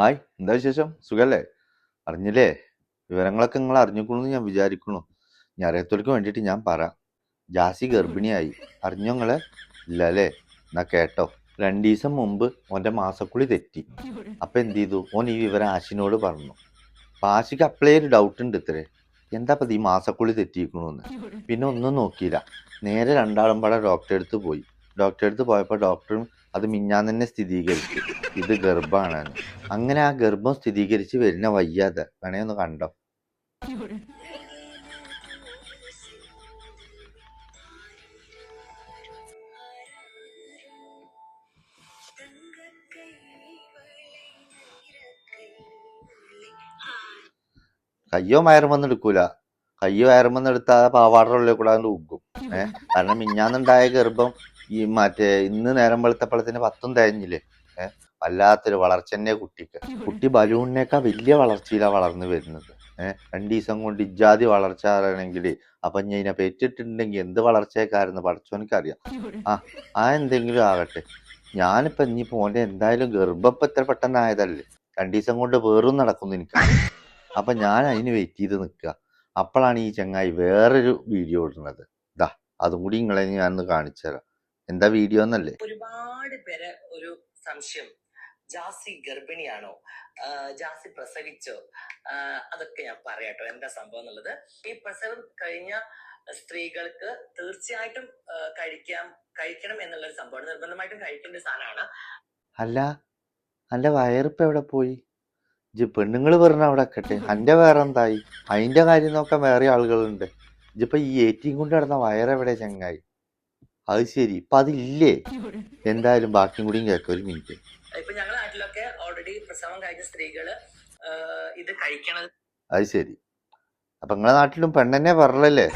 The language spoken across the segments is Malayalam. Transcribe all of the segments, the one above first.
ഹായ് എന്താ വിശേഷം? സുഖല്ലേ? അറിഞ്ഞില്ലേ? വിവരങ്ങളൊക്കെ നിങ്ങൾ അറിഞ്ഞിക്കണമെന്ന് ഞാൻ വിചാരിക്കണു ഞാൻ അറിയത്തോലിക്ക് വേണ്ടിയിട്ട് ഞാൻ പറ. ജാസി ഗർഭിണിയായി. അറിഞ്ഞോ നിങ്ങളെ? ഇല്ല അല്ലേ എന്നാ കേട്ടോ. രണ്ടു ദിവസം മുമ്പ് ഓന്റെ മാസക്കുളി തെറ്റി. അപ്പം എന്ത് ചെയ്തു? ഓൻ ഈ വിവരം ആശിനോട് പറഞ്ഞു. അപ്പം ആശിക്ക് അപ്പളേ ഒരു ഡൗട്ട് ഉണ്ട് ഇത്രേ. എന്താ പതി ഈ മാസക്കുളി തെറ്റിയിരിക്കണമെന്ന് പിന്നെ ഒന്നും നോക്കിയില്ല. നേരെ രണ്ടാളും പാടെ ഡോക്ടറെ അടുത്ത് പോയി. ഡോക്ടറെ അടുത്ത് പോയപ്പോൾ ഡോക്ടറും അത് മിഞ്ഞാൻ തന്നെ സ്ഥിരീകരിച്ചു. ഇത് ഗർഭമാണ് അങ്ങനെ ആ ഗർഭം സ്ഥിരീകരിച്ച് വരുന്ന വയ്യാതെ. വേണേ ഒന്ന് കണ്ടോ? കയ്യോ വയറുമെന്ന് എടുക്കൂല. കയ്യോ വയറുമെന്ന് എടുത്താൽ പാവാടറുള്ളിൽ കൂടെ ഉഗ്ഗും ഏഹ് കാരണം മിഞ്ഞാന്നുണ്ടായ ഗർഭം ഈ മറ്റേ ഇന്ന് നേരം വെളുത്തപ്പഴത്തിന് പത്തും തേഞ്ഞില്ലേ? ഏഹ് വല്ലാത്തൊരു വളർച്ച തന്നെ കുട്ടിക്ക്. കുട്ടി ബലൂണിനേക്കാ വലിയ വളർച്ചയിലാണ് വളർന്നു വരുന്നത്. ഏഹ് രണ്ടു ദിവസം കൊണ്ട് ഇജാതി വളർച്ച ആണെങ്കിൽ അപ്പൊ ഞാൻ ഇതിനെ പെറ്റിട്ടുണ്ടെങ്കിൽ എന്ത് വളർച്ചയൊക്കെയായിരുന്നു പഠിച്ചോനിക്കറിയാം ആ ആ എന്തെങ്കിലും ആകട്ടെ. ഞാനിപ്പോ ഇനിയിപ്പോ ഓന്റെ എന്തായാലും ഗർഭപ്പം ഇത്ര പെട്ടെന്ന് പെട്ടെന്നായതല്ലേ? രണ്ടു ദിവസം കൊണ്ട് വേറും നടക്കുന്നു എനിക്ക് അപ്പൊ ഞാൻ അതിന് വെയിറ്റ് ചെയ്ത് നിൽക്കുക അപ്പോഴാണ് ഈ ചങ്ങായി വേറൊരു വീഡിയോ ഇടുന്നത്. ഇതാ അതും കൂടി നിങ്ങളെ ഞാനൊന്ന് കാണിച്ചു തരാം എന്താ വീഡിയോ എന്നല്ലേ? ഒരുപാട് പേര് ഒരു സംശയം. ജാസി ഗർഭിണിയാണോ? ജാസി പ്രസവിച്ചോ? അതൊക്കെ ഞാൻ പറയാട്ടോ. എന്താ സംഭവം എന്നുള്ളത്? ഈ പ്രസവം കഴിഞ്ഞ സ്ത്രീകൾക്ക് തീർച്ചയായിട്ടും കഴിക്കാം കഴിക്കണം എന്നുള്ളൊരു സംഭവമാണ്. നിർബന്ധമായിട്ടും കഴിക്കേണ്ട സാധനമാണ്. അല്ല അന്റെ വയറിപ്പ് എവിടെ പോയി? ഇജ് പെണ്ണുങ്ങൾ പറഞ്ഞ അവിടെ കെട്ടെ അന്റെ വേറെ എന്തായി അതിന്റെ കാര്യം നോക്കാൻ വേറെ ആളുകളുണ്ട്. ഇജ്ജിപ്പോ ഈ ഏറ്റിയും കൊണ്ട് നടന്ന വയറെവിടെ ചങ്ങായി? അത് ശരി. ഇപ്പൊ അതില്ലേ? എന്തായാലും ബാക്കിയും കൂടിയും കേൾക്കാം ഒരു മിനിറ്റ്. ഇപ്പൊ ഞങ്ങളുടെ നാട്ടിലൊക്കെ ഓൾറെഡി പ്രസവം കഴിഞ്ഞ സ്ത്രീകൾ ഇത് കഴിക്കണത്. അത് ശരി. അപ്പൊ നിങ്ങളെ നാട്ടിലും പെണ്ണെന്നെ പറഞ്ഞല്ലേ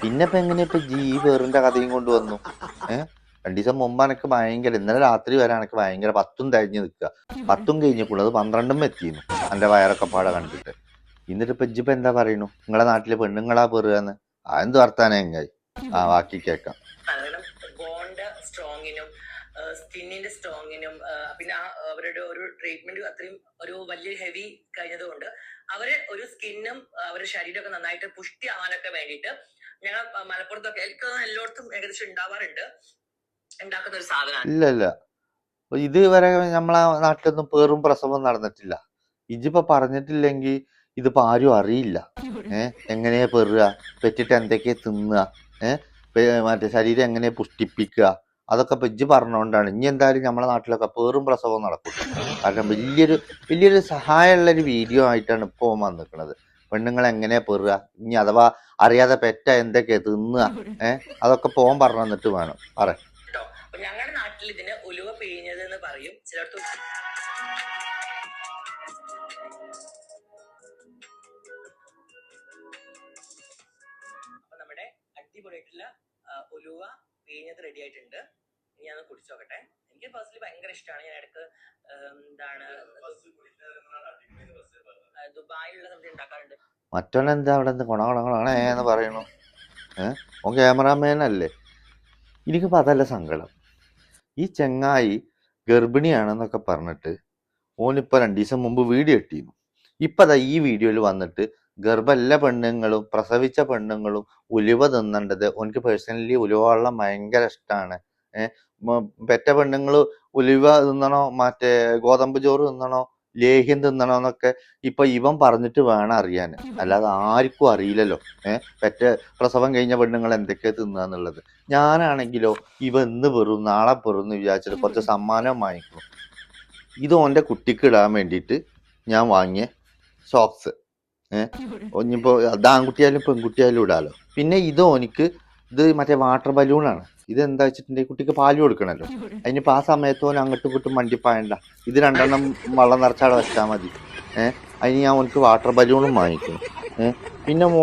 പിന്നെ ഇപ്പൊ എങ്ങനെയാ ഇപ്പൊ ജി വേറിന്റെ കഥയും കൊണ്ടുവന്നു? ഏഹ് രണ്ടു ദിവസം മുമ്പ് എനിക്ക് ഭയങ്കര ഇന്നലെ രാത്രി വരെ എനിക്ക് ഭയങ്കര പത്തും തഴഞ്ഞു നിൽക്കുക പത്തും കഴിഞ്ഞപ്പോഴത് പന്ത്രണ്ടും എത്തിയിരുന്നു. എന്റെ വയറൊക്കെ പാടെ കണ്ടിട്ട്. എന്നിട്ട് ഇപ്പൊ ഇജ്ജിപ്പോ എന്താ പറയണു നിങ്ങളെ നാട്ടിലെ പെണ്ണുങ്ങളാ പെറുകന്ന്. ആ എന്ത് വർത്താനം എങ്ങായി? ആ ബാക്കി കേക്കാം കാരണം ബോണ്ട് സ്ട്രോങ്ങിനും സ്കിന്നിന്റെ സ്ട്രോങ്ങിനും പിന്നെ ആ അവരുടെ ഒരു ട്രീറ്റ്മെന്റ് അത്രയും ഒരു വലിയ ഹെവി കഴിഞ്ഞതുകൊണ്ട് അവരെ ഒരു സ്കിന്നും അവരുടെ ശരീരമൊക്കെ നന്നായിട്ട് പുഷ്ടി ആവാനൊക്കെ വേണ്ടിയിട്ട് ഞങ്ങൾ മലപ്പുറത്തൊക്കെ എനിക്ക് എല്ലായിടത്തും ഏകദേശം ഉണ്ടാവാറുണ്ട്. ഉണ്ടാക്കുന്ന ഒരു സാധനമാണ്. ഇല്ല ഇല്ല. ഇതുവരെ നമ്മളെ നാട്ടിലൊന്നും പേറും പ്രസവം നടന്നിട്ടില്ല. ഇജിപ്പോ പറഞ്ഞിട്ടില്ലെങ്കിൽ ഇതിപ്പോ ആരും അറിയില്ല. ഏഹ് എങ്ങനെയാ പെറുക? പെറ്റിട്ട് എന്തൊക്കെയാ തിന്നുക? ഏഹ് മറ്റേ ശരീരം എങ്ങനെയാ പുഷ്ടിപ്പിക്കുക? അതൊക്കെ ഇപ്പം ഇജ്ജ് പറഞ്ഞുകൊണ്ടാണ് ഇനി എന്തായാലും നമ്മുടെ നാട്ടിലൊക്കെ പേറും പ്രസവം നടക്കും. കാരണം വലിയൊരു വലിയൊരു സഹായമുള്ള ഒരു വീഡിയോ ആയിട്ടാണ് ഇപ്പോൾ വന്നിരിക്കുന്നത് പെണ്ണുങ്ങൾ എങ്ങനെ പെറുക? ഇനി അഥവാ അറിയാതെ പെറ്റ എന്തൊക്കെയാ തിന്നുക? ഏഹ് അതൊക്കെ പോകാൻ പറഞ്ഞു തന്നിട്ട് വേണം. പറ. ഞങ്ങളുടെ നാട്ടിൽ ഇതിന് ഉലുവ പിഴിഞ്ഞത് എന്ന് പറയും നമ്മുടെ അടിപൊളിയായിട്ടുള്ള ഉലുവ പിഴിഞ്ഞത് റെഡി ആയിട്ടുണ്ട്. ഇനി ഞാൻ കുടിച്ചു നോക്കട്ടെ. എനിക്ക് പേഴ്സണലി ഭയങ്കര ഇഷ്ടമാണ് ഞാൻ ഇടയ്ക്ക് എന്താണ് ദുബായിലുള്ള സമയത്ത് ഉണ്ടാക്കാറുണ്ട്. മറ്റൊന്നെന്താ എന്താ അവിടെ എന്ത് കൊണ കൊണ കൊണ എന്ന് പറയണു ഏഹ് ഓൻ ക്യാമറാമാൻ അല്ലേ? എനിക്കിപ്പോൾ അതല്ല സങ്കടം. ഈ ചെങ്ങായി ഗർഭിണിയാണെന്നൊക്കെ പറഞ്ഞിട്ട് ഓനിപ്പോൾ രണ്ടു ദിവസം മുമ്പ് വീഡിയോ ഇട്ടിരുന്നു ഇപ്പം അതാ ഈ വീഡിയോയിൽ വന്നിട്ട് ഗർഭല്ല പെണ്ണുങ്ങളും പ്രസവിച്ച പെണ്ണുങ്ങളും ഉലുവ തിന്നേണ്ടത് ഓനിക്ക് പേഴ്സണലി ഉലുവ വെള്ളം ഭയങ്കര ഇഷ്ടമാണ് പെറ്റ പെണ്ണുങ്ങൾ ഉലുവ തിന്നണോ മറ്റേ ഗോതമ്പ് ചോറ് തിന്നണോ ലേഹ്യം തിന്നണോ എന്നൊക്കെ ഇപ്പൊ ഇവൻ പറഞ്ഞിട്ട് വേണം അറിയാൻ. അല്ലാതെ ആർക്കും അറിയില്ലല്ലോ. ഏഹ് പെറ്റ പ്രസവം കഴിഞ്ഞ പെണ്ണുങ്ങൾ എന്തൊക്കെയാ തിന്നുക ഞാനാണെങ്കിലോ ഇവ ഇന്ന് പെറും നാളെ പെറും എന്ന് വിചാരിച്ചിട്ട് കുറച്ച് സമ്മാനം വാങ്ങിക്കും. ഇത് ഓന്റെ കുട്ടിക്ക് ഇടാൻ വേണ്ടിയിട്ട് ഞാൻ വാങ്ങിയ സോക്സ് ഏഹ് ഇനിയിപ്പോ അത് ആൺകുട്ടിയായാലും പെൺകുട്ടിയായാലും ഇടാലോ. പിന്നെ ഇത് ഓനിക്ക് ഇത് മറ്റേ വാട്ടർ ബലൂണാണ് ഇത് എന്താ വെച്ചിട്ടുണ്ടെങ്കിൽ കുട്ടിക്ക് പാൽ കൊടുക്കണല്ലോ. അതിനിപ്പോൾ ആ സമയത്ത് ഓൻ അങ്ങോട്ടും ഇങ്ങോട്ടും മണ്ടിപ്പായണ്ട ഇത് രണ്ടെണ്ണം വെള്ളം നിറച്ചാടെ വെച്ചാൽ മതി. ഏഹ് അതിന് ഞാൻ ഓനക്ക് വാട്ടർ ബലൂണും വാങ്ങിക്കും. ഏഹ് പിന്നെ മോ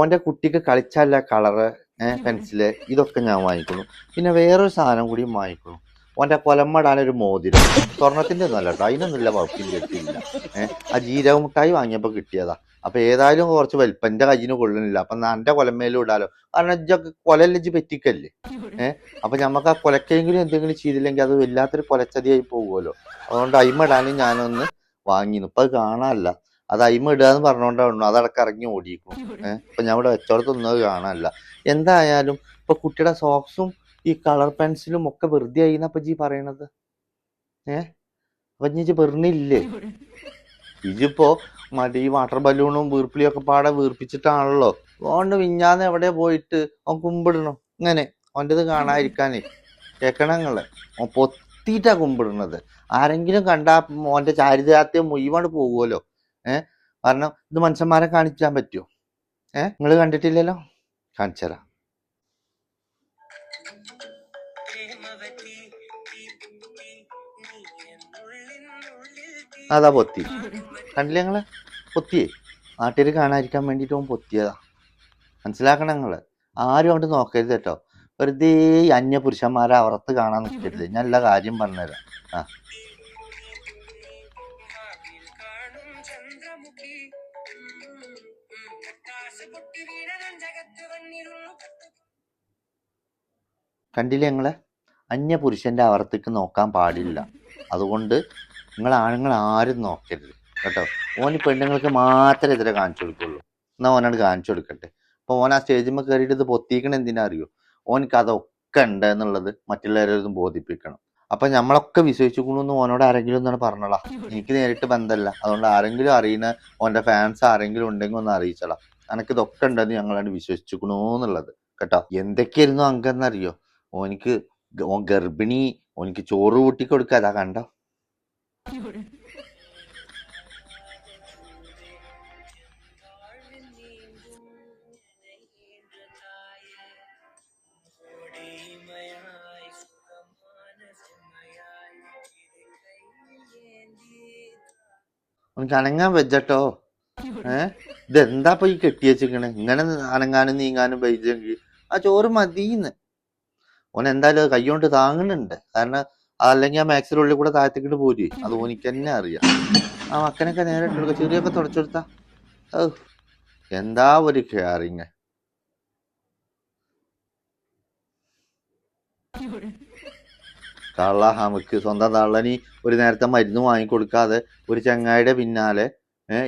ഓന്റെ കുട്ടിക്ക് കളിച്ചല്ല കളറ് ഏഹ് പെൻസിൽ ഇതൊക്കെ ഞാൻ വാങ്ങിക്കുന്നു. പിന്നെ വേറൊരു സാധനം കൂടി വാങ്ങിക്കുന്നു. ഓന്റെ കൊലമ്മടാനൊരു മോതിരം. സ്വർണത്തിന്റെ ഒന്നും അല്ല കേട്ടോ അതിനൊന്നുമില്ല കുഴപ്പമില്ല ആ ജീരക വാങ്ങിയപ്പോൾ വാങ്ങിയപ്പോ കിട്ടിയതാ. അപ്പൊ ഏതായാലും കുറച്ച് വലിപ്പം. എന്റെ കയ്യിന് കൊള്ളുന്നില്ല. അപ്പൊ എന്നാ എന്റെ കൊലമേലും ഇടാലോ കാരണം ഇജ്ജൊക്കെ കൊലല്ല ഇജ്ജ് പറ്റിക്കല്ലേ? ഏഹ് അപ്പൊ നമുക്ക് ആ കൊലക്കെങ്കിലും എന്തെങ്കിലും ചെയ്തില്ലെങ്കിൽ അത് വല്ലാത്തൊരു കൊലച്ചതിയായി പോകുമല്ലോ. അതുകൊണ്ട് അയിമിടാനും ഞാനൊന്ന് വാങ്ങിന്നു. ഇപ്പൊ അത് കാണാനല്ല. അത് അയിമ ഇടുക പറഞ്ഞോണ്ടാണ് അതടക്കം ഇറങ്ങി ഓടിയിരിക്കും ഏഹ് അപ്പൊ ഞാൻ ഇവിടെ വെച്ചോടത്തൊന്നും അത് കാണാനല്ല. എന്തായാലും ഇപ്പൊ കുട്ടിയുടെ സോക്സും ഈ കളർ പെൻസിലും ഒക്കെ വെറുതെ ആയിന്നപ്പൊ ജി പറയണത്? ഏഹ് അപ്പൊ ജി വെറുണില്ലേ ഇജിപ്പോ മറ്റേ ഈ വാട്ടർ ബലൂണും വീർപ്പിളിയും ഒക്കെ പാടെ വീർപ്പിച്ചിട്ടാണല്ലോ. ഓണ്ട് വിഞ്ഞാന്ന് എവിടെ പോയിട്ട് ഓൻ കുമ്പിടണം. ഇങ്ങനെ. ഓന്റെത് കാണാതിരിക്കാനേ. കേക്കണങ്ങളെ ഓൻ പൊത്തിയിട്ടാ കുമ്പിടണത്. ആരെങ്കിലും കണ്ടാ ഓന്റെ ചാരിതാർത്ഥ്യം മുഴുവൻ പോകുമല്ലോ ഏഹ് കാരണം ഇത് മനുഷ്യന്മാരെ കാണിക്കാൻ പറ്റുമോ ഏഹ് നിങ്ങൾ കണ്ടിട്ടില്ലല്ലോ? കാണിച്ചരാ. അതാ പൊത്തി. കണ്ടില്ല നിങ്ങൾ? പൊത്തിയേ. നാട്ടുകാർ കാണാതിരിക്കാൻ വേണ്ടിയിട്ട് അവൻ പൊത്തിയതാ. മനസ്സിലാക്കണം നിങ്ങൾ. ആരും അവിടെ നോക്കരുത് കേട്ടോ. വെറുതെ അന്യ പുരുഷന്മാരെ അവറത്ത് കാണാൻ നിൽക്കരുത് ഞാൻ എല്ലാ കാര്യം പറഞ്ഞുതരാം. ആ. കണ്ടില്ലേ ഞങ്ങളെ അന്യ പുരുഷന്റെ അവർത്തേക്ക് നോക്കാൻ പാടില്ല. അതുകൊണ്ട് നിങ്ങൾ ആണുങ്ങൾ ആരും നോക്കരുത് കേട്ടോ. ഓന് പെണ്ണുങ്ങൾക്ക് മാത്രമേ ഇതിനെ കാണിച്ചു കൊടുക്കുള്ളൂ. എന്നാൽ ഓനോട് കാണിച്ചു കൊടുക്കട്ടെ. അപ്പൊ ഓൻ ആ സ്റ്റേജിൽ കയറിയിട്ട് ഇത് പൊത്തിക്കണ എന്തിനാ അറിയോ? ഓനക്ക് അതൊക്കെ ഉണ്ട് എന്നുള്ളത് മറ്റുള്ളവരൊന്നും ബോധിപ്പിക്കണം. അപ്പൊ നമ്മളൊക്കെ വിശ്വസിച്ചുകൊണ്ടു ഓനോട് ആരെങ്കിലും ഒന്നാണ് പറഞ്ഞോളാ. എനിക്ക് നേരിട്ട് ബന്ധമല്ല അതുകൊണ്ട് ആരെങ്കിലും അറിയുന്ന ഓന്റെ ഫാൻസ് ആരെങ്കിലും ഉണ്ടെങ്കിൽ ഒന്ന് അറിയിച്ചോളാം. അനക്ക് ഇതൊക്കെ ഉണ്ടെന്ന് ഞങ്ങളാണ് വിശ്വസിച്ചുക്കണു എന്നുള്ളത് കേട്ടോ. എന്തൊക്കെയായിരുന്നു അങ്കെന്നറിയോ ഓനിക്ക് ഓൻ ഗർഭിണി ഓനിക്ക് ചോറ് കൂട്ടി കൊടുക്കുക അതാ കണ്ടോ ഓനിക്ക് അനങ്ങാൻ വെച്ചട്ടോ ഏ? ഇതെന്താ ഇപ്പൊ ഈ കെട്ടി വെച്ചിക്കണ് ഇങ്ങനെ അനങ്ങാനും നീങ്ങാനും വെച്ചെങ്കിൽ ആ ചോറ് മതിന്ന് ഓൻ എന്തായാലും അത് കൈകൊണ്ട് താങ്ങുന്നുണ്ട്. കാരണം അതല്ലെങ്കിൽ ആ മാക്സിൽ ഉള്ളിൽ കൂടെ താഴത്തേക്കിട്ട് പോരി. അത് ഓനിക്ക് തന്നെ അറിയാം. ആ മക്കനൊക്കെ നേരെ ഇട്ടെടുക്ക ചെറിയൊക്കെ തുടച്ചെടുത്താ എന്താ ഒരു കെയറിങ് കള്ള നമുക്ക് സ്വന്തം തള്ളനി ഒരു നേരത്തെ മരുന്ന് വാങ്ങിക്കൊടുക്കാതെ ഒരു ചങ്ങായിയുടെ പിന്നാലെ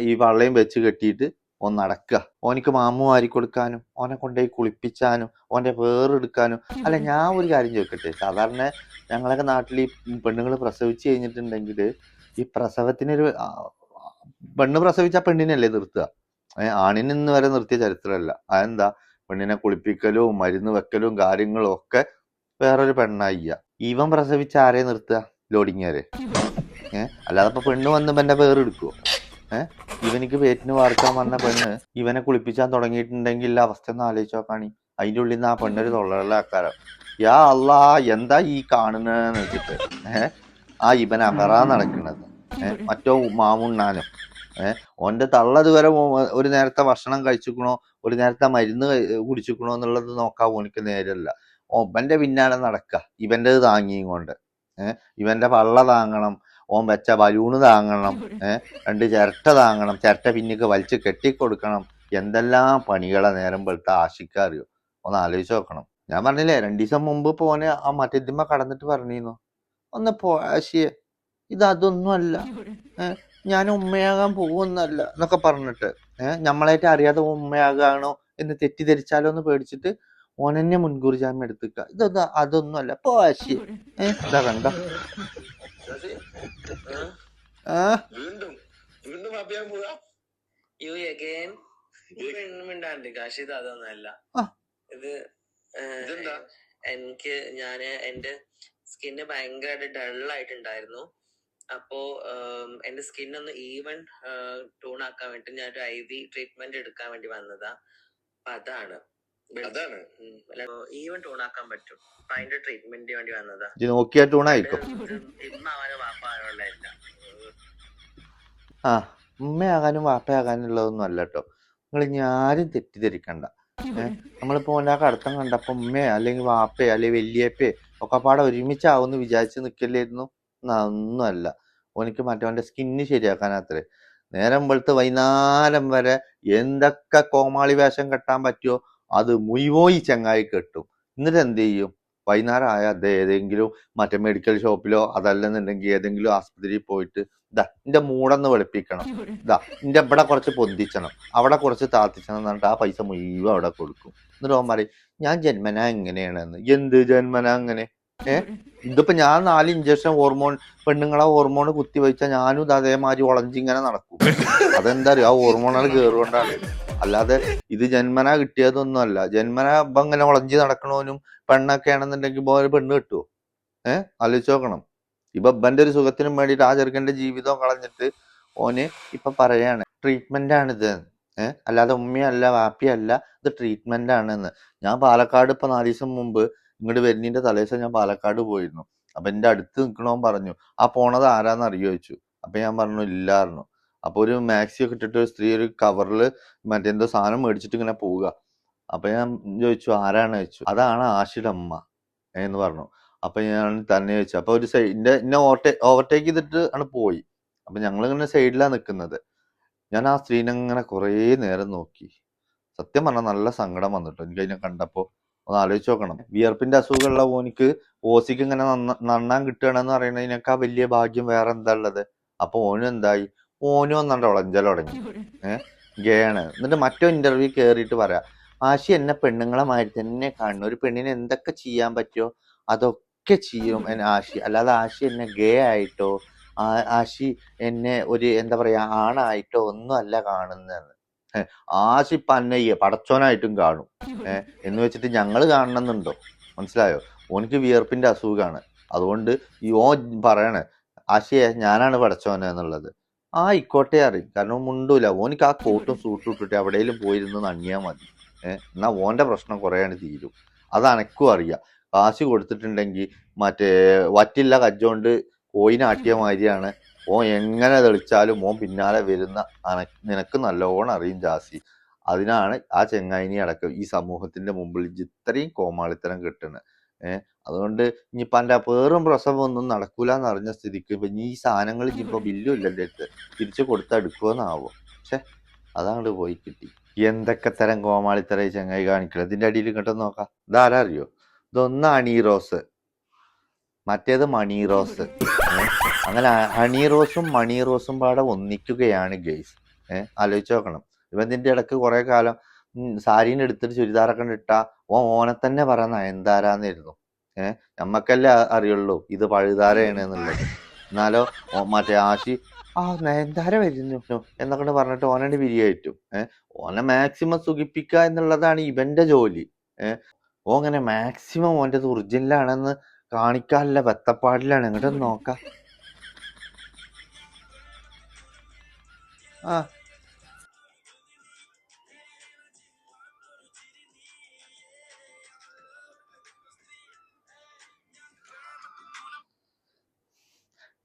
ഈ വള്ളയും വെച്ച് കെട്ടിയിട്ട് ഒന്നടക്കുക ഓനിക്ക് മാമു വാരി കൊടുക്കാനും ഓനെ കൊണ്ടുപോയി കുളിപ്പിച്ചാനും ഓന്റെ വേറെടുക്കാനും. അല്ല ഞാൻ ഒരു കാര്യം ചോദിക്കട്ടെ. സാധാരണ ഞങ്ങളൊക്കെ നാട്ടിൽ ഈ പെണ്ണുങ്ങൾ പ്രസവിച്ച് കഴിഞ്ഞിട്ടുണ്ടെങ്കിൽ ഈ പ്രസവത്തിനൊരു പെണ്ണ് പ്രസവിച്ച പെണ്ണിനല്ലേ നിർത്തുക? ആണിന് വരെ നിർത്തിയ ചരിത്രമല്ല. അതെന്താ? പെണ്ണിനെ കുളിപ്പിക്കലും മരുന്ന് വെക്കലും കാര്യങ്ങളും ഒക്കെ വേറൊരു പെണ്ണായിയ. ഇവൻ പ്രസവിച്ച ആരെ നിർത്തുക? ലോഡിങ്ങാരെ? ഏഹ് അല്ലാതെ ഇപ്പൊ പെണ്ണ് വന്ന് എന്റെ പേരെടുക്കുവോ? ഏഹ് ഇവനിക്ക് പേറ്റിന് വാർക്കാൻ വന്ന പെണ്ണ് ഇവനെ കുളിപ്പിച്ചാൻ തുടങ്ങിയിട്ടുണ്ടെങ്കിൽ അവസ്ഥ ഒന്ന് ആലോചിച്ച് നോക്കാണി അതിന്റെ ഉള്ളിൽ നിന്ന് ആ പെണ്ണൊരു തൊള്ളലാക്കാരം യാ അല്ലാ എന്താ ഈ കാണുന്നതെന്ന് വെച്ചിട്ട് ഏഹ് ആ ഇവൻ അമറാ നടക്കുന്നത് ഏഹ് മറ്റോ മാമുണ്ണാനും ഏഹ് ഓന്റെ തള്ളത് വരെ ഒരു നേരത്തെ ഭക്ഷണം കഴിച്ചുക്കണോ ഒരു നേരത്തെ മരുന്ന് കുടിച്ചുക്കണോ എന്നുള്ളത് നോക്കാൻ ഓനിക്ക് നേരല്ല ഓന്റെ പിന്നാലെ നടക്ക. ഇവന്റേത് താങ്ങിയും കൊണ്ട് ഏഹ് ഇവന്റെ വള്ള താങ്ങണം. ഓൻ വെച്ച ബലൂണ് താങ്ങണം ഏഹ് രണ്ട് ചിരട്ട താങ്ങണം ചിരട്ട പിന്നിക്ക് വലിച്ച് കെട്ടിക്കൊടുക്കണം. എന്തെല്ലാം പണികളെ നേരം വെളുത്ത ആശിക്കാറിയോ ഒന്ന് ആലോചിച്ച് നോക്കണം. ഞാൻ പറഞ്ഞില്ലേ രണ്ടു ദിവസം മുമ്പ് പോനെ ആ മറ്റേതിമ്മ കടന്നിട്ട് പറഞ്ഞിരുന്നു. ഒന്ന് പോ ആശിയെ. ഇത് അതൊന്നും അല്ല ഞാൻ ഉമ്മയാകാൻ പോകുന്നല്ല എന്നൊക്കെ പറഞ്ഞിട്ട് ഏഹ് നമ്മളായിട്ട് അറിയാതെ ഉമ്മയാകാണോ എന്ന് തെറ്റിദ്ധരിച്ചാലോ എന്ന് പേടിച്ചിട്ട് ഓനെന്നെ മുൻകൂർ ജാമ്യം എടുത്തിക്ക. ഇതൊന്നും അതൊന്നും അല്ല പോ ആശിയെ. ഏഹ് ഇതാ കണ്ടോ? വീണ്ടും വീണ്ടും പോവാ യു അഗൈൻ മിണ്ടാണ്ട്. കാശി അതൊന്നല്ല. ഇത്? എനിക്ക് ഞാൻ എന്റെ സ്കിന്ന് ഭയങ്കരമായിട്ട് ഡള്ളായിട്ടുണ്ടായിരുന്നു. അപ്പോ എന്റെ സ്കിൻ ഒന്ന് ഈവൻ ടൂൺ ആക്കാൻ വേണ്ടി ഞാൻ ഒരു ഐ വി ട്രീറ്റ്മെന്റ് എടുക്കാൻ വേണ്ടി വന്നതാ. അപ്പൊ അതാണ്. അതാണ്. ഈവൻ ടൂൺ ആക്കാൻ പറ്റും. അപ്പൊ അതിന്റെ ട്രീറ്റ്മെന്റിന് വേണ്ടി വന്നതാ. ഇജ്ജ് നോക്കിയാ ടൂണായിരിക്കും ഇമ്മാവാനോ വാപ്പാവാനുള്ള ആ ഉമ്മയാകാനും വാപ്പയാകാനും ഉള്ളതൊന്നും അല്ല കേട്ടോ നിങ്ങൾ ഇനി ആരും തെറ്റിദ്ധരിക്കണ്ട. ഏഹ് നമ്മളിപ്പോ ഓന്റെ ആ കടത്തം കണ്ടപ്പോ ഉമ്മയോ അല്ലെങ്കിൽ വാപ്പയോ അല്ലെങ്കിൽ വല്യപ്പയോ ഒക്കെ പാടെ ഒരുമിച്ചാവുമെന്ന് വിചാരിച്ച് നിൽക്കില്ലായിരുന്നു ഒന്നുമല്ല ഓനിക്ക് മറ്റവന്റെ സ്കിന്ന് ശരിയാക്കാനത്രേ നേരം വെളുത്ത് വൈകുന്നേരം വരെ എന്തൊക്കെ കോമാളി വേഷം കെട്ടാൻ പറ്റുമോ അത് മുഴുവോ ചങ്ങായി കെട്ടും. എന്നിട്ട് എന്ത് ചെയ്യും? വൈകുന്നേരം ആയ അത് ഏതെങ്കിലും മറ്റേ മെഡിക്കൽ ഷോപ്പിലോ അതല്ലെന്നുണ്ടെങ്കിൽ ഏതെങ്കിലും ആസ്പത്രിയിൽ പോയിട്ട് ഇതാ എന്റെ മൂടൊന്ന് വെളുപ്പിക്കണം. ഇതാ എന്റെ ഇവിടെ കുറച്ച് പൊന്തിച്ചണം. അവിടെ കുറച്ച് താത്തിച്ചണം എന്ന് പറഞ്ഞിട്ട് ആ പൈസ മുഴുവൻ അവിടെ കൊടുക്കും. എന്നിട്ട് ഓൻ പറയും ഞാൻ ജന്മന എങ്ങനെയാണെന്ന്? എന്ത് ജന്മന അങ്ങനെ? ഏ? ഇതിപ്പോ ഞാൻ നാല് ഇഞ്ചക്ഷൻ ഹോർമോൺ പെണ്ണുങ്ങളെ ഹോർമോൺ കുത്തി വെച്ചാൽ ഞാനും ഇത് അതേമാതിരി ഒളഞ്ചിങ്ങനെ നടക്കും. അതെന്താ അറിയാം? ആ ഹോർമോണുകൾ കയറുകൊണ്ടാണ് അല്ലാതെ ഇത് ജന്മന കിട്ടിയതൊന്നും അല്ല. ജന്മന ഇപ്പൊ ഇങ്ങനെ ഉളഞ്ചി നടക്കണവനും പെണ്ണൊക്കെ ആണെന്നുണ്ടെങ്കിൽ പോലെ പെണ്ണ് കിട്ടുമോ ഏഹ് ആലോചിച്ച് നോക്കണം. ഇപ്പൊ ഇബന്റെ ഒരു സുഖത്തിനും വേണ്ടിയിട്ട് ആ ചെറുക്കന്റെ ജീവിതം കളഞ്ഞിട്ട് ഓന് ഇപ്പൊ പറയാണ് ട്രീറ്റ്മെന്റ് ആണിത്. ഏഹ് അല്ലാതെ ഉമ്മയല്ല വാപ്പിയല്ല ഇത് ട്രീറ്റ്മെന്റ് ആണെന്ന്. ഞാൻ പാലക്കാട് ഇപ്പൊ നാല് ദിവസം മുമ്പ് ഇങ്ങോട്ട് വരുന്നതിന്റെ തലേദിവസം ഞാൻ പാലക്കാട് പോയിരുന്നു. അപ്പൊ എന്റെ അടുത്ത് നിൽക്കണോൻ പറഞ്ഞു. ആ പോണത് ആരാന്ന് അറിയോ ചോദിച്ചു. അപ്പൊ ഞാൻ പറഞ്ഞു ഇല്ലായിരുന്നു അപ്പൊ ഒരു മാക്സി ഒക്കെ ഇട്ടിട്ട് ഒരു സ്ത്രീ ഒരു കവറിൽ മറ്റെന്തോ സാധനം മേടിച്ചിട്ട് ഇങ്ങനെ പോവുക. അപ്പൊ ഞാൻ ചോദിച്ചു ആരാണ്? ചോദിച്ചു. അതാണ് ആഷിയുടെ അമ്മ. എന്ന് പറഞ്ഞു. അപ്പൊ ഞാൻ തന്നെ ചോദിച്ചു. അപ്പൊ ഒരു സൈഡ് എന്നെ ഓവർടേക്ക് ഓവർടേക്ക് ചെയ്തിട്ട് ആണ് പോയി. അപ്പൊ ഞങ്ങൾ ഇങ്ങനെ സൈഡിലാണ് നിൽക്കുന്നത് ഞാൻ ആ സ്ത്രീനെ ഇങ്ങനെ കുറേ നേരം നോക്കി. സത്യം പറഞ്ഞാൽ നല്ല സങ്കടം വന്നിട്ടോ എനിക്ക് അതിനെ കണ്ടപ്പോൾ ഒന്ന് ആലോചിച്ച് നോക്കണം. വിയർപ്പിന്റെ അസുഖമുള്ള ഓനിക്ക് ഓസിക്ക് ഇങ്ങനെ നന്ന- നന്നാൻ കിട്ടുകയാണെന്ന് പറയുന്നതിനൊക്കെ വലിയ ഭാഗ്യം വേറെ എന്താ ഉള്ളത്? അപ്പൊ ഓനും എന്തായി ഓനും ഒന്നാണ്ട് ഉളഞ്ചൽ തുടങ്ങി. ഗേണ്. എന്നിട്ട് മറ്റോ ഇന്റർവ്യൂ കയറിയിട്ട് പറയാ ആശി എന്നെ പെണ്ണുങ്ങളെ മാതിരി തന്നെ കാണുന്നു. ഒരു പെണ്ണിനെ എന്തൊക്കെ ചെയ്യാൻ പറ്റുമോ അതൊക്കെ ചെയ്യും എന്നെ ആശി. അല്ലാതെ ആശി എന്നെ ഗേ ആയിട്ടോ ആശി എന്നെ ഒരു എന്താ പറയാ ആണായിട്ടോ ഒന്നും അല്ല കാണുന്നതെന്ന് ആശി അന്നെ പടച്ചോനായിട്ടും കാണും. ഏഹ് എന്ന് വെച്ചിട്ട് ഞങ്ങൾ കാണണമെന്നുണ്ടോ? മനസ്സിലായോ? ഓനിക്ക് വിയർപ്പിന്റെ അസുഖമാണ് അതുകൊണ്ട് ഈ ഓ പറയണേ ആശയെ ഞാനാണ് പടച്ചോനെ എന്നുള്ളത്. ആ ഇക്കോട്ടെ അറിയും കാരണം മുണ്ടൂല. ഓനിക്ക് ആ കോട്ടും സൂട്ടും ഇട്ടിട്ട് എവിടെയെങ്കിലും പോയിരുന്ന് നണിയാ മതി. ഏഹ് ഓന്റെ പ്രശ്നം കുറേയാണ് തീരും. അത് അനക്കും അറിയാം. കാശ് കൊടുത്തിട്ടുണ്ടെങ്കിൽ മറ്റേ വറ്റില്ല കജ്ജോണ്ട് കോയിനാട്ടിയ മാതിരിയാണ്. ഓൻ എങ്ങനെ തെളിച്ചാലും ഓൻ പിന്നാലെ വരുന്ന നിനക്ക് നല്ലോണം അറിയും ജാസി. അതിനാണ് ആ ചെങ്ങായിനി അടക്കം ഈ സമൂഹത്തിന്റെ മുമ്പിൽ ഇത്രയും കോമാളിത്തരം കിട്ടുന്നത് ഏഹ് അതുകൊണ്ട് ഇനിയിപ്പോ എന്റെ പേറും പ്രസവം ഒന്നും നടക്കൂല എന്ന് അറിഞ്ഞ സ്ഥിതിക്ക് ഇപ്പൊ ഈ സാധനങ്ങൾ ഇനിയിപ്പോ ബില്ലും ഇല്ല എന്റെ അടുത്ത്. തിരിച്ചു കൊടുത്തെടുക്കുമെന്നാവോ പക്ഷെ അതങ്ങോട്ട് പോയി കിട്ടി. എന്തൊക്കെ തരം കോമാളിത്തറ ചങ്ങായി കാണിക്കണം? ഇതിന്റെ അടിയിൽ ഇങ്ങോട്ട് നോക്കാം. ഇതാരാ അറിയോ ഇതൊന്ന് ഹണി റോസ്. മറ്റേത് മണി റോസ്. അങ്ങനെ ഹണി റോസും മണി റോസും പാടെ ഒന്നിക്കുകയാണ് ഗെയ്സ് ഏഹ് ആലോചിച്ച് നോക്കണം. ഇവൻ ഇതിന്റെ ഇടയ്ക്ക് കുറെ കാലം സാരീനെടുത്തിട്ട് ചുരിദാറൊക്കെ ഇട്ടാ ഓ ഓനെ തന്നെ പറ നയൻതാരാന്നിരുന്നു ഏഹ് നമ്മക്കല്ലേ അറിയുള്ളൂ ഇത് പഴുതാരയാണ് എന്നുള്ളത്. എന്നാലോ മറ്റേ ആശി ആ നയൻതാര വരുന്നു? എന്നൊക്കെ പറഞ്ഞിട്ട് ഓനെ പിരിയായിട്ടും ഏഹ് ഓനെ മാക്സിമം സുഖിപ്പിക്കുക എന്നുള്ളതാണ് ഇവന്റെ ജോലി. ഏഹ് ഓ അങ്ങനെ മാക്സിമം ഓന്റെ ഒറിജിനലാണെന്ന് കാണിക്കാനുള്ള വെത്തപ്പാടിലാണ്. ഇങ്ങോട്ട് നോക്കാം. ആ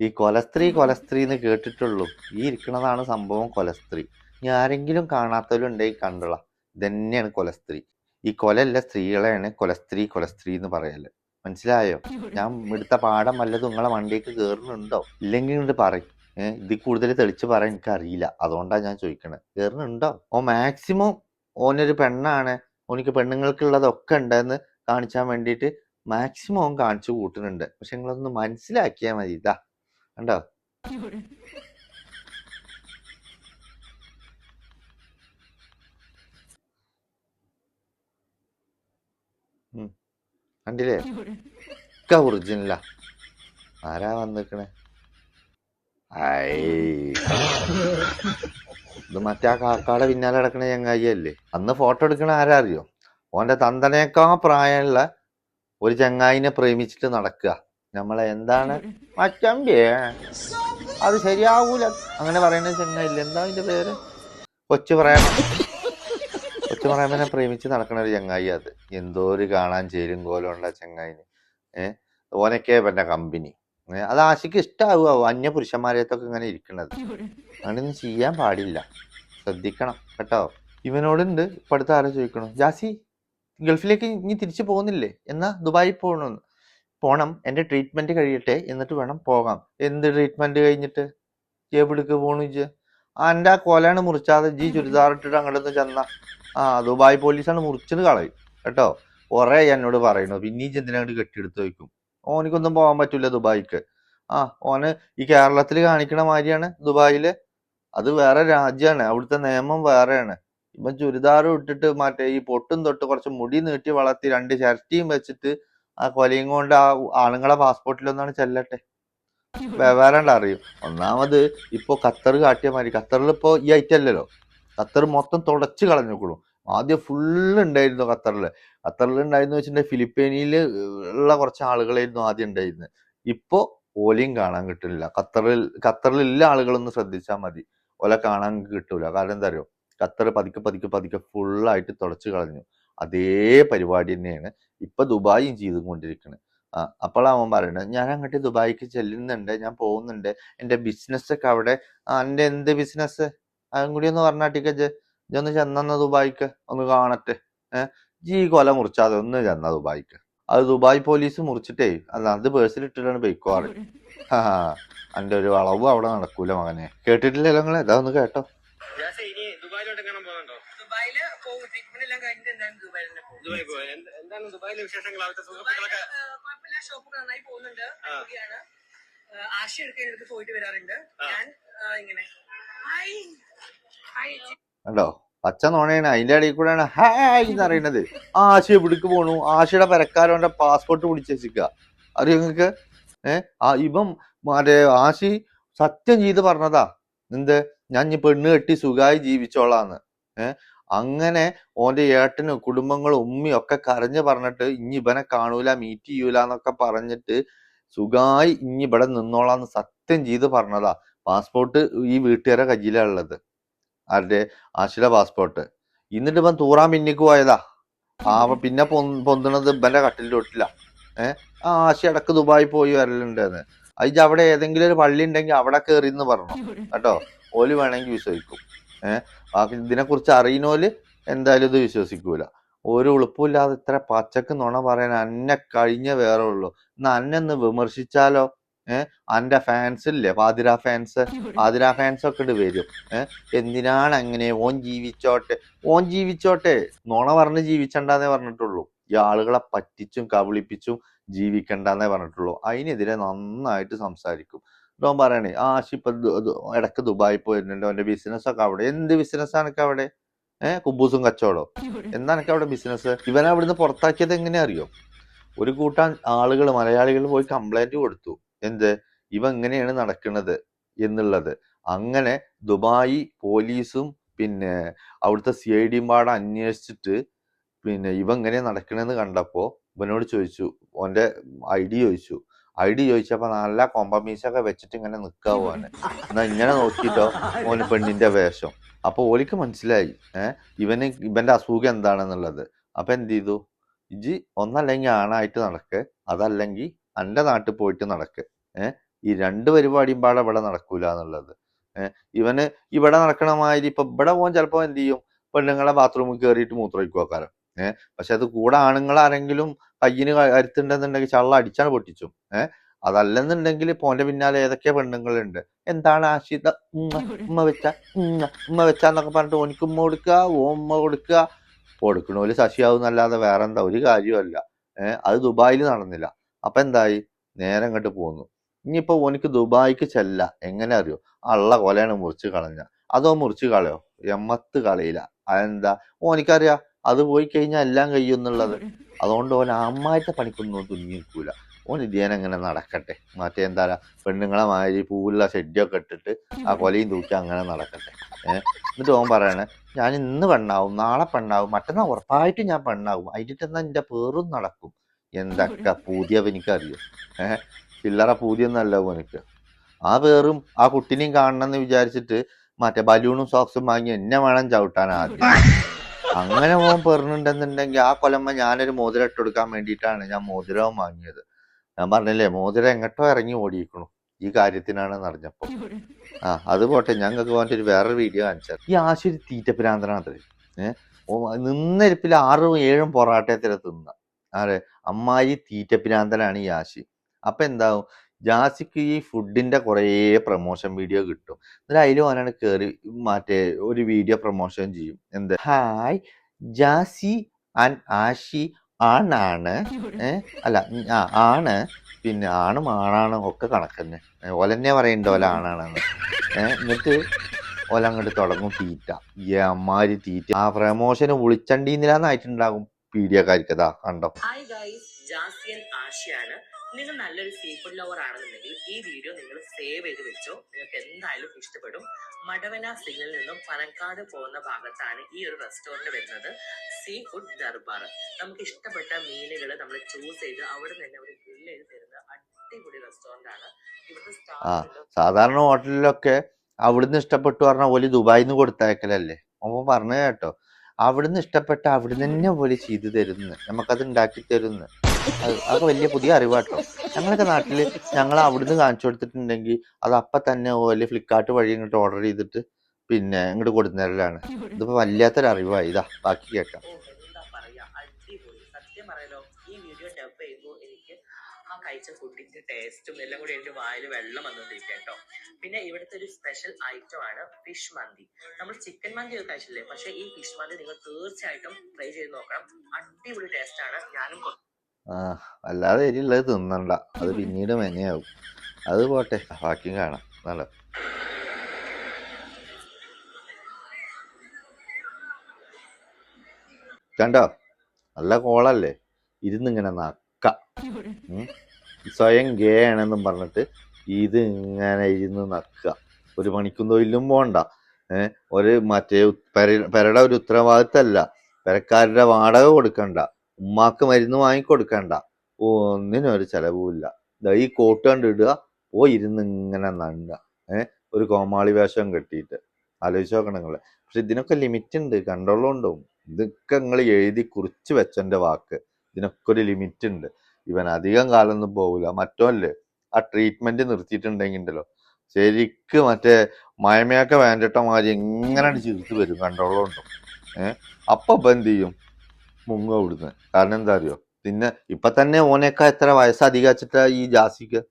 ഈ കൊലസ്ത്രീ കൊലസ്ത്രീ എന്ന് കേട്ടിട്ടുള്ളൂ. ഈ ഇരിക്കുന്നതാണ് സംഭവം കൊലസ്ത്രീ. ഇനി ആരെങ്കിലും കാണാത്തവരുണ്ടെങ്കിൽ കണ്ടോളാ. ഇതന്നെയാണ് കൊലസ്ത്രീ. ഈ കൊലല്ല സ്ത്രീകളെയാണ് കൊലസ്ത്രീ കൊലസ്ത്രീ എന്ന് പറയൽ. മനസ്സിലായോ? ഞാൻ എടുത്ത പാഠം വല്ലതും നിങ്ങളെ വണ്ടിക്ക് കേറുന്നുണ്ടോ? ഇല്ലെങ്കിൽ ഇങ്ങോട്ട് പറയും. ഇതിൽ കൂടുതൽ തെളിച്ച് പറയാൻ എനിക്ക് അറിയില്ല അതുകൊണ്ടാണ് ഞാൻ ചോദിക്കണത് കേറുന്നുണ്ടോ? ഓ മാക്സിമം ഓനൊരു പെണ്ണാണ്. ഓനിക്ക് പെണ്ണുങ്ങൾക്കുള്ളതൊക്കെ ഉണ്ടെന്ന് കാണിച്ചാൻ വേണ്ടിയിട്ട് മാക്സിമം ഓൻ കാണിച്ചു കൂട്ടുന്നുണ്ട്. പക്ഷെ നിങ്ങളൊന്ന് മനസ്സിലാക്കിയാൽ മതി. ഇതാ കണ്ടോ? കണ്ടില്ലേ? ഒക്കെ ആരാ വന്നിക്കണേ? ഇത് മറ്റേ ആ കാക്കാടെ പിന്നാലെ കിടക്കണ ചങ്ങായി അല്ലേ അന്ന് ഫോട്ടോ എടുക്കണ ആരാ അറിയോ ഓന്റെ തന്തനേക്കാ പ്രായമുള്ള ഒരു ചങ്ങായിനെ പ്രേമിച്ചിട്ട് നടക്കുക. നമ്മളെ എന്താണ്? മച്ചമ്പിയേ അത് ശരിയാവൂല. അങ്ങനെ പറയുന്ന ചങ്ങായില്ല? എന്താ അതിന്റെ പേര്? കൊച്ചു പറയാമ കൊച്ചു പറയാമനെ പ്രേമിച്ച് നടക്കുന്ന ഒരു ചങ്ങായി അത്. എന്തോ ഒരു കാണാൻ ചേരും കോലമുള്ള ചെങ്ങായിന്. ഏഹ് ഓനൊക്കെ പറഞ്ഞ കമ്പനി അത് ആശയ്ക്ക് ഇഷ്ടാവുക അന്യ പുരുഷന്മാരെത്തൊക്കെ ഇങ്ങനെ ഇരിക്കണത്. അങ്ങനെയൊന്നും ചെയ്യാൻ പാടില്ല. ശ്രദ്ധിക്കണം കേട്ടോ. ഇവനോടുണ്ട്. ഇപ്പൊ അടുത്ത ആരോ ചോദിക്കണം? ജാസി ഗൾഫിലേക്ക് ഇനി തിരിച്ചു പോകുന്നില്ലേ? എന്നാ ദുബായി പോകണമെന്ന് പോണം എന്റെ ട്രീറ്റ്മെന്റ് കഴിയട്ടെ എന്നിട്ട് വേണം പോകാം. എന്ത് ട്രീറ്റ്മെന്റ് കഴിഞ്ഞിട്ട്? എവിടേക്ക് പോണു ഇജ്ജ്? ആ എന്റെ ആ കൊലയാണ് മുറിച്ചാതെ ജി ചുരിദാർ ഇട്ടിട്ട് അങ്ങോട്ടൊന്ന് ചെന്ന. ആ ദുബായ് പോലീസാണ് മുറിച്ചത് കളയും. കേട്ടോ? കുറെ എന്നോട് പറയുന്നു പിന്നെ ഈ ചെന്തിനങ്ങോട്ട് കെട്ടിയെടുത്ത് വയ്ക്കും ഓനിക്കൊന്നും പോകാൻ പറ്റൂല ദുബായിക്ക്. ആ ഓന് ഈ കേരളത്തിൽ കാണിക്കണ മാതിരിയാണ് ദുബായിൽ. അത് വേറെ രാജ്യമാണ് അവിടുത്തെ നിയമം വേറെയാണ്. ഇപ്പം ചുരിദാറും ഇട്ടിട്ട് മറ്റേ ഈ പൊട്ടും തൊട്ട് കുറച്ച് മുടി നീട്ടി വളർത്തി രണ്ട് ഷർട്ടിയും വെച്ചിട്ട് ആ കൊലയും കൊണ്ട് ആ ആണുങ്ങളെ പാസ്പോർട്ടിലൊന്നാണ് ചെല്ലട്ടെ. വേറെ അറിയും. ഒന്നാമത് ഇപ്പൊ ഖത്തർ കാട്ടിയ മാതിരി ഖത്തറിൽ ഇപ്പൊ ഈ ഐറ്റം അല്ലല്ലോ ഖത്തർ മൊത്തം തുടച്ചു കളഞ്ഞോക്കുള്ളൂ ആദ്യം ഫുള്ള് ഉണ്ടായിരുന്നു ഖത്തറിൽ ഖത്തറിൽ ഉണ്ടായിരുന്നു വെച്ചിട്ടുണ്ടെങ്കിൽ ഫിലിപ്പീനിയിൽ ഉള്ള കുറച്ച് ആളുകളായിരുന്നു ആദ്യം ഉണ്ടായിരുന്നത് ഇപ്പോൾ ഓലയും കാണാൻ കിട്ടില്ല ഖത്തറിൽ ഖത്തറിൽ ഖത്തറിലുള്ള ആളുകളൊന്നും ശ്രദ്ധിച്ചാൽ മതി. ഓല കാണാൻ കിട്ടൂല. കാരണം എന്താ അറിയോ? ഖത്തർ പതുക്കെ പതുക്കെ പതുക്കെ ഫുള്ളായിട്ട് തുടച്ചു കളഞ്ഞു. അതേ പരിപാടി തന്നെയാണ്. ഇപ്പൊ ദുബായും ചെയ്തുകൊണ്ടിരിക്കുന്നത് ആ അപ്പോൾ അവൻ പറയുന്നത് ഞാൻ അങ്ങോട്ട് ദുബായിക്ക് ചെല്ലുന്നുണ്ട് ഞാൻ പോകുന്നുണ്ട്. എന്റെ ബിസിനസ്സൊക്കെ അവിടെ ആ എന്റെ എന്ത് ബിസിനസ് അതും കൂടി ഒന്ന് പറഞ്ഞാട്ടിക്ക ഇജൊന്ന് ചെന്ന ദുബായിക്ക് ഒന്ന് കാണട്ടെ. ഏഹ് ജി കൊല മുറിച്ചാതെ ഒന്ന് ചെന്ന ദുബായിക്ക്. അത് ദുബായ് പോലീസ് മുറിച്ചിട്ടേ അല്ല അത് പേഴ്സിൽ ഇട്ടിട്ടാണ് ബൈക്കോറ് ആ എന്റെ ഒരു വളവ് അവിടെ നടക്കൂല മകനെ. കേട്ടിട്ടില്ലല്ലോ നിങ്ങൾ ഇതാ ഒന്ന് കേട്ടോ. ദുബായിലോട്ട് പോകുന്നുണ്ടോ ദുബായിൽ പോകും ട്രീറ്റ്മെന്റ് എല്ലാം കഴിഞ്ഞിട്ട് എന്തായാലും ദുബായിൽ തന്നെ പോകും ദുബായി പോയി. എന്താണ് ദുബായിലെ വിശേഷങ്ങൾ അവിടുത്തെ സുഹൃത്തുക്കളൊക്കെ? കുഴപ്പമില്ല. ഷോപ്പ് നന്നായി പോകുന്നുണ്ട്. അടിപൊളിയാണ്. ഏഹ്, ആശ എടുക്കാൻ എടുത്ത് പോയിട്ട് വരാറുണ്ട്. ഞാൻ ഏഹ്, ഇങ്ങനെ. ഹായ്. ഹായ് കണ്ടോ? പച്ച നോണയാണ്. അതിന്റെ ഇടയിൽ കൂടെയാണ് ഹായ് എന്ന് അറിയണത് ആശ എവിടേക്ക് പോണു? ആശയുടെ പരക്കാരോന്റെ പാസ്പോർട്ട് പിടിച്ചേക്ക അറിയോ നിങ്ങക്ക് ഏ? ആ ഇവൻ മറ്റേ ആശി സത്യം ചെയ്ത് പറഞ്ഞതാ. എന്ത്? ഞാൻ ഇനി പെണ്ണ് കെട്ടി സുഖമായി ജീവിച്ചോളാന്ന്. ഏ? അങ്ങനെ ഓന്റെ ഏട്ടനും കുടുംബങ്ങളും ഉമ്മയും ഒക്കെ കരഞ്ഞ് പറഞ്ഞിട്ട് ഇനി ഇവനെ കാണൂല മീറ്റ് ചെയ്യൂല എന്നൊക്കെ പറഞ്ഞിട്ട് സുഖമായി ഇനി ഇവിടെ നിന്നോളാന്ന് സത്യം ചെയ്ത് പറഞ്ഞതാ. പാസ്പോർട്ട് ഈ വീട്ടുകാരെ കയ്യിലാ ഉള്ളത്. ആരുടെ? ആശുല പാസ്പോർട്ട് എന്നിട്ട് ഇവൻ തൂറാൻ പിന്നിക്ക് പോയതാ. ആ പിന്നെ പൊന്ത് പൊന്തണത് ഇവന്റെ കട്ടിലിന്റെ തൊട്ടില്ല ഏഹ് ആ ആശി ഇടയ്ക്ക് ദുബായി പോയി വരലുണ്ടെന്ന്. അതിന്റെ അവിടെ ഏതെങ്കിലും ഒരു പള്ളി ഉണ്ടെങ്കിൽ അവിടെ കയറി എന്ന് പറഞ്ഞു. കേട്ടോ? ഓൽ വേണമെങ്കിൽ വിശ്വസിക്കും. ഏഹ് ഇതിനെ കുറിച്ച് അറിയുന്നോൽ എന്തായാലും ഇത് വിശ്വസിക്കൂല. ഒരു ഉളുപ്പില്ലാതെ ഇത്ര പച്ചക്ക് നുണ പറയാൻ അന്നെ കഴിഞ്ഞ വേറെ ഉള്ളൂ. എന്നാ അന്നെ ഒന്ന് വിമർശിച്ചാലോ? ഏഹ് അന്റെ ഫാൻസ് ഇല്ലേ? പാതിര ഫാൻസ് പാതിര ഫാൻസ് ഒക്കെ ഇട്ട് വരും. ഏഹ് എന്തിനാണ് അങ്ങനെ? ഓൻ ജീവിച്ചോട്ടെ. ഓൻ ജീവിച്ചോട്ടെ. നുണ പറഞ്ഞ് ജീവിച്ചണ്ടെന്നേ പറഞ്ഞിട്ടുള്ളൂ. ഈ ആളുകളെ പറ്റിച്ചും കബളിപ്പിച്ചും ജീവിക്കണ്ടെന്നേ പറഞ്ഞിട്ടുള്ളൂ. അതിനെതിരെ നന്നായിട്ട് സംസാരിക്കും. ഓൻ പറയണേ ആ ആഷിപ്പ ഇടയ്ക്ക് ദുബായി പോയിരുന്നുണ്ട് അവന്റെ ബിസിനസ് ഒക്കെ അവിടെ. എന്ത് ബിസിനസ് ആണ് അവിടെ? ഏഹ് കുബൂസും കച്ചവടം എന്താണ് അവിടെ ബിസിനസ് ഇവനെ അവിടുന്ന് പുറത്താക്കിയത് എങ്ങനെ അറിയോ? ഒരു കൂട്ടം ആളുകൾ മലയാളികൾ പോയി കംപ്ലൈന്റ് കൊടുത്തു. എന്ത്? ഇവ എങ്ങനെയാണ് നടക്കുന്നത് എന്നുള്ളത്. അങ്ങനെ ദുബായി പോലീസും പിന്നെ അവിടുത്തെ സി ഐ ഡിയും പാടെ അന്വേഷിച്ചിട്ട് പിന്നെ ഇവ എങ്ങനെ നടക്കണെന്ന് കണ്ടപ്പോ ഇവനോട് ചോദിച്ചു. ഓന്റെ ഐ ഡി ചോദിച്ചു. ഐ ഡി ചോദിച്ചപ്പോ നല്ല കൊമ്പമീശൊക്കെ വെച്ചിട്ട് ഇങ്ങനെ ഓന് എന്നാ ഇങ്ങനെ നോക്കിട്ടോ ഓന് പെണ്ണിന്റെ വേഷം. അപ്പൊ ഓലിക്ക് മനസ്സിലായി ഏഹ് ഇവന് ഇവന്റെ അസുഖം എന്താണെന്നുള്ളത്. അപ്പൊ എന്ത് ചെയ്തു? ഇജി ഒന്നല്ലെങ്കിൽ ആണായിട്ട് നടക്ക് അതല്ലെങ്കിൽ എന്റെ നാട്ടിൽ പോയിട്ട് നടക്ക് ഏഹ് ഈ രണ്ട് പരിപാടിയും പാടെ ഇവിടെ നടക്കൂല എന്നുള്ളത് ഏഹ് ഇവന് ഇവിടെ നടക്കണ മാതിരി ഇപ്പൊ ഇവിടെ പോകാൻ ചിലപ്പോ എന്ത് ചെയ്യും? പെണ്ണുങ്ങളെ ബാത്റൂമിൽ കയറിയിട്ട് മൂത്രമൊഴിക്കുവാക്കാരം ഏഹ് പക്ഷെ അത് കൂടെ ആണുങ്ങൾ ആരെങ്കിലും കയ്യിന് കരുത്തുണ്ടെന്നുണ്ടെങ്കിൽ ചള്ള അടിച്ചാണ് പൊട്ടിച്ചു. ഏഹ് അതല്ലെന്നുണ്ടെങ്കിൽ പോന്റെ പിന്നാലെ ഏതൊക്കെ പെണ്ണുങ്ങളുണ്ട്? എന്താണ് ആശിത ഉമ്മ ഉമ്മ വെച്ച ഉമ്മ ഉമ്മ വെച്ചാന്നൊക്കെ പറഞ്ഞിട്ട് ഓനിക്ക് ഉമ്മ കൊടുക്കുക ഓമ്മ കൊടുക്കുക കൊടുക്കണോൽ ശശിയാവും അല്ലാതെ വേറെ എന്താ ഒരു കാര്യമല്ല ഏഹ് അത് ദുബായിൽ നടന്നില്ല. അപ്പൊ എന്തായി? നേരെ അങ്ങോട്ട് പോന്നു. ഇനിയിപ്പോ ഓനിക്ക് ദുബായിക്ക് ചെല്ല. എങ്ങനെ അറിയോ? അള്ള കൊലയാണ് മുറിച്ച് കളഞ്ഞ. അതോ മുറിച്ച് കളയോ? എമ്മത്ത് കളയില്ല. അതെന്താ? ഓനിക്കറിയാ. അത് പോയി കഴിഞ്ഞാൽ എല്ലാം കഴിയും എന്നുള്ളത്. അതുകൊണ്ട് ഓൻ അമ്മായിട്ട് പണിക്കൊന്നും തുന്നി നിൽക്കൂല. ഓൻ ഇതേനെ അങ്ങനെ നടക്കട്ടെ. മറ്റേ എന്താ പെണ്ണുങ്ങളെ മാതിരി പൂവുള്ള ഷെഡിയൊക്കെ ഇട്ടിട്ട് ആ കൊലയും തൂക്കി അങ്ങനെ നടക്കട്ടെ. ഏഹ് എന്നിട്ട് ഓൻ പറയണേ ഞാൻ ഇന്ന് പെണ്ണാവും നാളെ പെണ്ണാവും മറ്റന്നാൾ ഉറപ്പായിട്ടും ഞാൻ പെണ്ണാവും. അതിട്ട് എന്നാ എന്റെ പേറും നടക്കും. എന്തൊക്കെ പൂതിയവ എനിക്കറിയും? ഏഹ് ചില്ലറ പൂതിയൊന്നല്ല എനിക്ക് ആ പേറും ആ കുട്ടിനെയും കാണണമെന്ന് വിചാരിച്ചിട്ട് മറ്റേ ബലൂണും സോക്സും വാങ്ങി എന്നെ വേണം ചവിട്ടാൻ ആദ്യം. അങ്ങനെ മോൻ പറഞ്ഞിട്ടുണ്ടെന്നുണ്ടെങ്കിൽ ആ കൊല്ലമ്മ ഞാനൊരു മോതിരം ഇട്ട് കൊടുക്കാൻ വേണ്ടിയിട്ടാണ് ഞാൻ മോതിരവും വാങ്ങിയത്. ഞാൻ പറഞ്ഞില്ലേ മോതിരം എങ്ങോട്ടോ ഇറങ്ങി ഓടിയിരിക്കണു ഈ കാര്യത്തിനാണ് നടന്നപ്പോ ആ അത് പോട്ടെ ഞങ്ങൾക്ക് പോയിട്ട് ഒരു വേറൊരു വീഡിയോ കാണിച്ചത് ഈ ആശുരി തീറ്റപ്പിരാന്തനാണ് ഏഹ് നിന്നിരിപ്പിൽ ആറും ഏഴും പൊറാട്ടയത്തിലെ തിന്ന. ആരെ? അമ്മായി തീറ്റപ്പിരാന്തനാണ് ഈ ആശി. അപ്പൊ എന്താവും ജാസിക്ക് ഈ ഫുഡിന്റെ കുറേ പ്രൊമോഷൻ വീഡിയോ കിട്ടും. എന്നിട്ട് അതിൽ ഓനാണ് കയറി മറ്റേ ഒരു വീഡിയോ പ്രൊമോഷൻ ചെയ്യും. എന്ത്? ഹായ് ജാസി ആൻഡ് ആഷി ആണാണ്. അല്ല ആ ആണ്. പിന്നെ ആണും ആണാണ് ഒക്കെ കണക്കന്നെ. ഓലെന്നെ പറയണ്ട ഓല ആണാണെന്ന്. എന്നിട്ട് ഓല അങ്ങോട്ട് തുടങ്ങും തീറ്റ. അമ്മാരി തീറ്റ. ആ പ്രമോഷന് വിളിച്ചണ്ടീന്നില്ലാന്നായിട്ടുണ്ടാകും പീഡിയക്കാർക്കതാ കണ്ടോ? നിങ്ങൾ നല്ലൊരു സീ ഫുഡ് ലവർ ആണെന്നുണ്ടെങ്കിൽ ഈ വീഡിയോ നിങ്ങൾ സേവ് ചെയ്ത് വെച്ചോ. നിങ്ങൾക്ക് എന്തായാലും ഇഷ്ടപ്പെടും. മടവന സിഗ്നലിൽ നിന്നും പനക്കാട് പോകുന്ന ഭാഗത്താണ് ഈ ഒരു റെസ്റ്റോറന്റ് വരുന്നത്. സീ ഫുഡ് ദർബാർ നമുക്ക് ഇഷ്ടപ്പെട്ട മീനുകൾ നമ്മൾ ചൂസ് ചെയ്ത് അവിടെ നിന്ന് തന്നെ അവർ ഗ്രില്ല് ചെയ്ത് തരുന്ന അടിപൊളി റെസ്റ്റോറന്റ് ആണ്. ഇവിടുത്തെ ആ. സാധാരണ ഹോട്ടലിലൊക്കെ അവിടുന്ന് ഇഷ്ടപ്പെട്ടു പറഞ്ഞ പോലെ ദുബായിൽ നിന്ന് കൊടുത്തയക്കലല്ലേ? അപ്പൊ പറഞ്ഞു കേട്ടോ. അവിടുന്ന് ഇഷ്ടപ്പെട്ട അവിടുന്ന് തന്നെ പോലെ ചെയ്തു തരുന്നു. നമുക്കത് ഉണ്ടാക്കി തരുന്നു. അതൊക്കെ വലിയ പുതിയ അറിവാട്ടോ. ഞങ്ങളൊക്കെ നാട്ടിൽ ഞങ്ങൾ അവിടുന്ന് കാണിച്ചു കൊടുത്തിട്ടുണ്ടെങ്കിൽ അത് അപ്പൊ തന്നെ ഓൽ ഫ്ലിപ്കാർട്ട് വഴി ഇങ്ങോട്ട് ഓർഡർ ചെയ്തിട്ട് പിന്നെ ഇങ്ങോട്ട് കൊടുക്കുന്നവരിലാണ് ഇതിപ്പോ വല്ലാത്തൊരു അറിവായി. ഇതാ ബാക്കി എനിക്ക് ആ കഴിച്ച ഫുഡിന്റെ ടേസ്റ്റും എല്ലാം കൂടി എന്റെ വായിൽ വെള്ളം വന്നോണ്ടിരിക്കുക കേട്ടോ പിന്നെ ഇവിടുത്തെ ഒരു സ്പെഷ്യൽ ഐറ്റം ആണ് ഫിഷ് മന്തി. നമ്മൾ ചിക്കൻ മന്തി ഒക്കെ കഴിച്ചില്ലേ പക്ഷെ ഈ ഫിഷ് മന്തി നിങ്ങൾ തീർച്ചയായിട്ടും ട്രൈ ചെയ്ത് നോക്കണം. അടിപൊളി ടേസ്റ്റ് ആണ്. ഞാനും അല്ലാതെ എരിയുള്ളത് തിന്നണ്ട. അത് പിന്നീട് മെനയാവും. അത് പോട്ടെ ബാക്കിയും കാണാം. നല്ല കണ്ടോ? നല്ല കോളല്ലേ? ഇരുന്നിങ്ങനെ നക്ക. സ്വയം ഗേ ആണെന്നും പറഞ്ഞിട്ട് ഇത് ഇങ്ങനെ ഇരുന്ന് നക്കുക ഒരു മണിക്കും തൊഴിലും പോണ്ട. ഏഹ് ഒരു മറ്റേ പെരയുടെ ഒരു ഉത്തരവാദിത്തമല്ല പെരക്കാരുടെ വാടക കൊടുക്കണ്ട. ഉമ്മാക്ക് മരുന്ന് വാങ്ങിക്കൊടുക്കണ്ട. ഒന്നിനും ഒരു ചെലവുമില്ല ഈ കോട്ട് കണ്ടിടുക പോയി ഇരുന്ന് ഇങ്ങനെ നണ്ണുക ഏഹ് ഒരു കോമാളി വേഷം കെട്ടിയിട്ട്. ആലോചിച്ച് നോക്കണം നിങ്ങൾ. പക്ഷെ ഇതിനൊക്കെ ലിമിറ്റ് ഉണ്ട്. കണ്ടോളുണ്ടാവും ഇതൊക്കെ നിങ്ങൾ എഴുതി കുറിച്ച് വെച്ചന്റെ വാക്ക്. ഇതിനൊക്കെ ഒരു ലിമിറ്റ് ഉണ്ട്. ഇവൻ അധികം കാലമൊന്നും പോകില്ല മറ്റോല്ലേ? ആ ട്രീറ്റ്മെന്റ് നിർത്തിയിട്ടുണ്ടെങ്കിൽ ഉണ്ടല്ലോ ശരിക്ക് മറ്റേ മയമയൊക്കെ വേണ്ടിട്ട മാതിരി എങ്ങനെ ചീർത്ത് വരും. കണ്ടോളുണ്ടോ ഏഹ് അപ്പൊ ഇപ്പൊ എന്ത് ചെയ്യും? മുങ്ങ ഇവിടുന്ന്. കാരണം എന്താ അറിയോ പിന്നെ ഇപ്പൊ തന്നെ ഓനേക്കാ എത്ര വയസ്സ് അധികം വെച്ചിട്ടാ ഈ ജാസിക്ക്?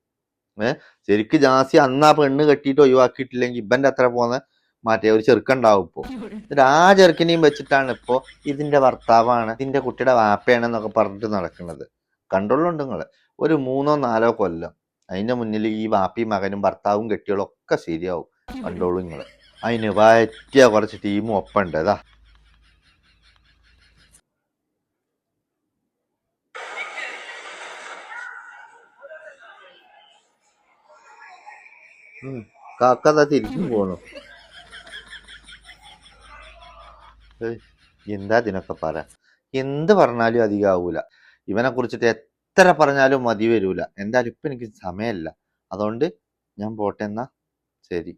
ഏഹ് ശരിക്ക് ജാസി അന്ന് ആ പെണ്ണ് കെട്ടിയിട്ട് ഒഴിവാക്കിയിട്ടില്ലെങ്കിൽ ഇവന്റെ അത്ര പോന്ന? മാറ്റേ ഒരു ചെറുക്കുണ്ടാവും ഇപ്പോ. എന്നിട്ട് ആ ചെറുക്കിനെയും വെച്ചിട്ടാണ് ഇപ്പോ ഇതിന്റെ ഭർത്താവാണ് ഇതിന്റെ കുട്ടിയുടെ വാപ്പയാണെന്നൊക്കെ പറഞ്ഞിട്ട് നടക്കുന്നത്. കണ്ടുള്ളുണ്ട് നിങ്ങൾ. ഒരു മൂന്നോ നാലോ കൊല്ലം അതിന്റെ മുന്നിൽ ഈ വാപ്പി മകനും ഭർത്താവും കെട്ടികളും ഒക്കെ ശരിയാവും. കണ്ടോളൂ നിങ്ങൾ. അതിന് പറ്റിയ കുറച്ച് ടീമും ഒപ്പം ഉണ്ട് കാക്കതാ തിരിച്ചു പോണു. എന്താ ഇതിനൊക്കെ പറ? എന്ത് പറഞ്ഞാലും അധികമാവൂല ഇവനെ കുറിച്ചിട്ട് എത്ര പറഞ്ഞാലും മതി വരൂല. എന്തായാലും ഇപ്പൊ എനിക്ക് സമയമല്ല അതുകൊണ്ട് ഞാൻ പോട്ടെ എന്നാ. ശരി.